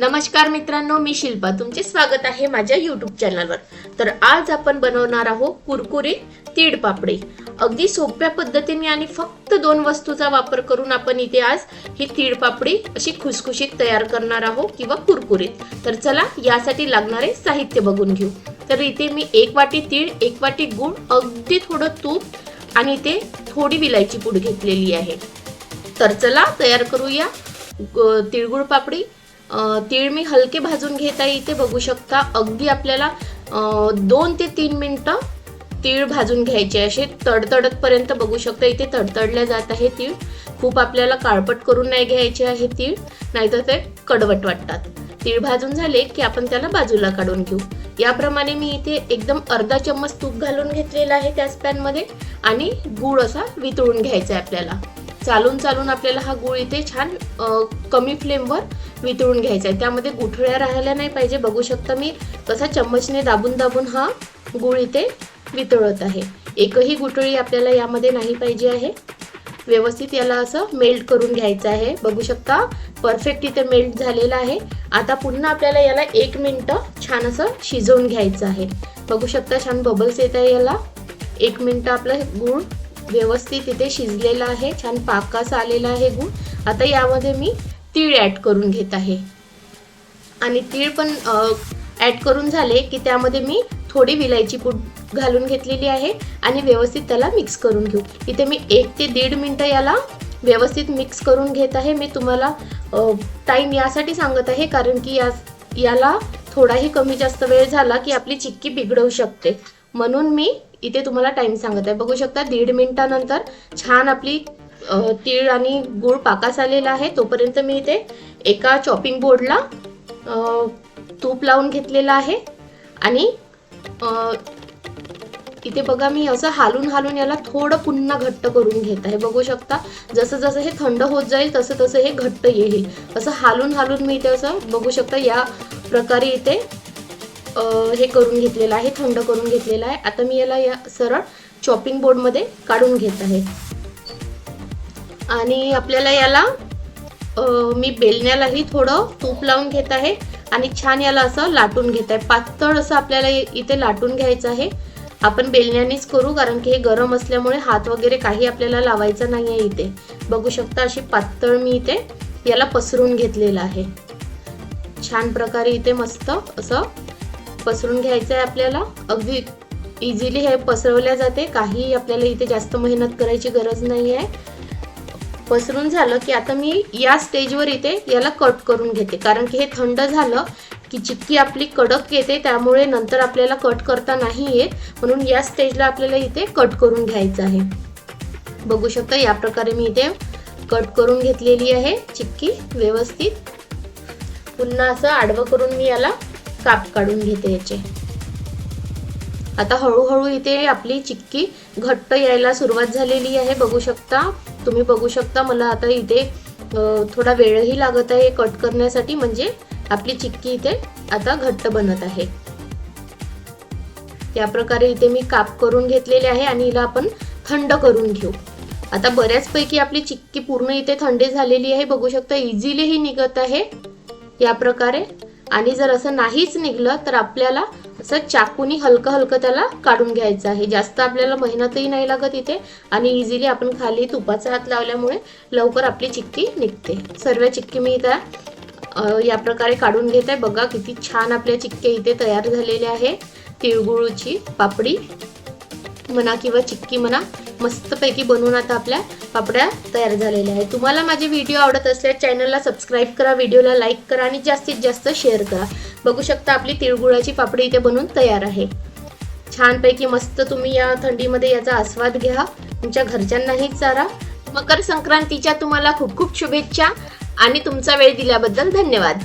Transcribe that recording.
नमस्कार मित्रांनो मी शिल्पा. तुमचे स्वागत आहे माझ्या युट्यूब चॅनलवर तर आज आपण बनवणार आहोत कुरकुरे तीड पापडे. अगदी सोप्या पद्धतीने आणि फक्त दोन वस्तूचा वापर करून आपण इथे आज ही तीड पापडी अशी खुसखुशीत तयार करणार आहोत किंवा कुरकुरीत. तर चला यासाठी लागणारे साहित्य बघून घेऊ. तर इथे मी एक वाटी तीळ एक वाटी गूळ अगदी थोडं तूप आणि इथे थोडी विलायची पूड घेतलेली आहे. तर चला तयार करूया तिळगुळ पापडी. तीळ मी हलके भाजून घेत आहे इथे बघू शकता अगदी आपल्याला दोन ते तीन मिनटं तीळ भाजून घ्यायचे असे. तडतडतपर्यंत बघू शकता इथे तडतडल्या जात आहे तीळ. खूप आपल्याला काळपट करून नाही घ्यायचे आहे तीळ नाहीतर ते कडवट वाटतात. तीळ भाजून झाले की आपण त्याला बाजूला काढून घेऊ. याप्रमाणे मी इथे एकदम अर्धा चम्मच तूप घालून घेतलेला आहे त्याच पॅनमध्ये आणि गूळ असा वितळून घ्यायचा आहे आपल्याला. चालून चालून आपल्याला हा गूळ इथे छान कमी फ्लेमवर वितळून घ्यायचा आहे. त्यामध्ये गुठळ्या राहायला नाही पाहिजे. बघू शकता मी कसा चम्मचने दाबून दाबून हा गूळ इथे वितळत आहे. एकही गुठळी आपल्याला यामध्ये नाही पाहिजे आहे. व्यवस्थित याला असं मेल्ट करून घ्यायचं आहे. बघू शकता परफेक्ट इथे मेल्ट झालेला आहे. आता पुन्हा आपल्याला याला एक मिनटं छान असं शिजवून घ्यायचं आहे. बघू शकता छान बबल्स येत आहे याला. एक मिनटं आपलं गूळ व्यवस्थित इथे शिजलेला आहे छान पाकास आलेला आहे गूळ. आता यामध्ये मी तीळ ॲड करून घेत आहे. आणि तीळ पण ॲड करून झाले की त्यामध्ये मी थोडी विलायची पूड घालून घेतलेली आहे आणि व्यवस्थित त्याला मिक्स करून घेऊ. इथे मी एक ते दीड मिनटं याला व्यवस्थित मिक्स करून घेत आहे. मी तुम्हाला टाईम यासाठी सांगत आहे कारण की या याला थोडाही कमी जास्त वेळ झाला की आपली चिक्की बिघडवू शकते. म्हणून मी इथे तुम्हाला टाइम सांगत आहे. बघू शकता दीड मिनिटानंतर छान आपली तीळ आणि गूळ पाकास आलेला आहे. तोपर्यंत मी इथे एका चॉपिंग बोर्डला तूप लावून घेतलेलं आहे. आणि इथे बघा मी असं हालून हालून याला थोडं पुन्हा घट्ट करून घेत आहे. बघू शकता जसं जसं हे थंड होत जाईल तसं तसं हे घट्ट येईल. असं हालून हालून मी इथे असं बघू शकता या प्रकारे इथे हे करून घेतलेलं आहे थंड करून घेतलेलं आहे. आता मी याला या सरळ चॉपिंग बोर्डमध्ये काढून घेत आहे. आणि आपल्याला याला मी बेलण्यालाही थोडं तूप लावून घेत आहे आणि छान याला असं लाटून घेत आहे. पातळ असं आपल्याला इथे लाटून घ्यायचं आहे. आपण बेलण्यानेच करू कारण की हे गरम असल्यामुळे हात वगैरे काही आपल्याला लावायचा नाही आहे इथे. बघू शकता अशी पातळ मी इथे याला पसरून घेतलेलं आहे. छान प्रकारे इथे मस्त असं पसरून घ्यायचं आहे आपल्याला. अगदी इझिली हे पसरवल्या जाते. काही आपल्याला इथे जास्त मेहनत करायची गरज नाही आहे पसरून झालं की आता मी या स्टेजवर इथे याला कट करून घेते. कारण की हे थंड झालं की चिक्की आपली कडक येते त्यामुळे नंतर आपल्याला कट करता नाही येत. म्हणून या स्टेजला आपल्याला इथे कट करून घ्यायचं आहे. बघू शकता या प्रकारे मी इथे कट करून घेतलेली आहे. चिक्की व्यवस्थित. पुन्हा असं आडवं करून मी याला काप काढून घेते याचे. आता हळूहळू इथे आपली चिक्की घट्ट यायला सुरुवात झालेली आहे. बघू शकता तुम्ही बघू शकता मला आता इथे थोडा वेळही लागत आहे कट करण्यासाठी म्हणजे आपली चिक्की इथे आता घट्ट बनत आहे. या प्रकारे इथे मी काप करून घेतलेले आहे आणि हिला आपण थंड करून घेऊ. आता बऱ्याचपैकी आपली चिक्की पूर्ण इथे थंडी झालेली आहे. बघू शकता इझिली ही निघत आहे. या प्रकारे आणि जर असं नाहीच निघलं तर आपल्याला असं चाकूनी हलकं हलकं त्याला काढून घ्यायचं आहे. जास्त आपल्याला मेहनतही नाही लागत इथे आणि इझिली आपण खाली तुपाचा हात लावल्यामुळे लवकर आपली चिक्की निघते. सर्व चिक्की मी इथं या प्रकारे काढून घेत आहे. बघा किती छान आपल्या चिक्क्या इथे तयार झालेल्या आहे. तिळगुळूची पापडी म्हणा किंवा चिक्की म्हणा मस्तपैकी बनवून आता आपल्या पापड्या तयार झालेल्या आहेत. तुम्हाला माझे व्हिडिओ आवडत असल्यास चॅनलला सबस्क्राईब करा व्हिडिओला लाईक करा आणि जास्तीत जास्त शेअर करा. बघू शकता आपली तिळगुळाची पापडी इथे बनवून तयार आहे. छानपैकी मस्त तुम्ही या थंडीमध्ये याचा आस्वाद घ्या. तुमच्या घरच्यांनाही चारा. मकर संक्रांतीच्या तुम्हाला खूप खूप शुभेच्छा आणि तुमचा वेळ दिल्याबद्दल धन्यवाद.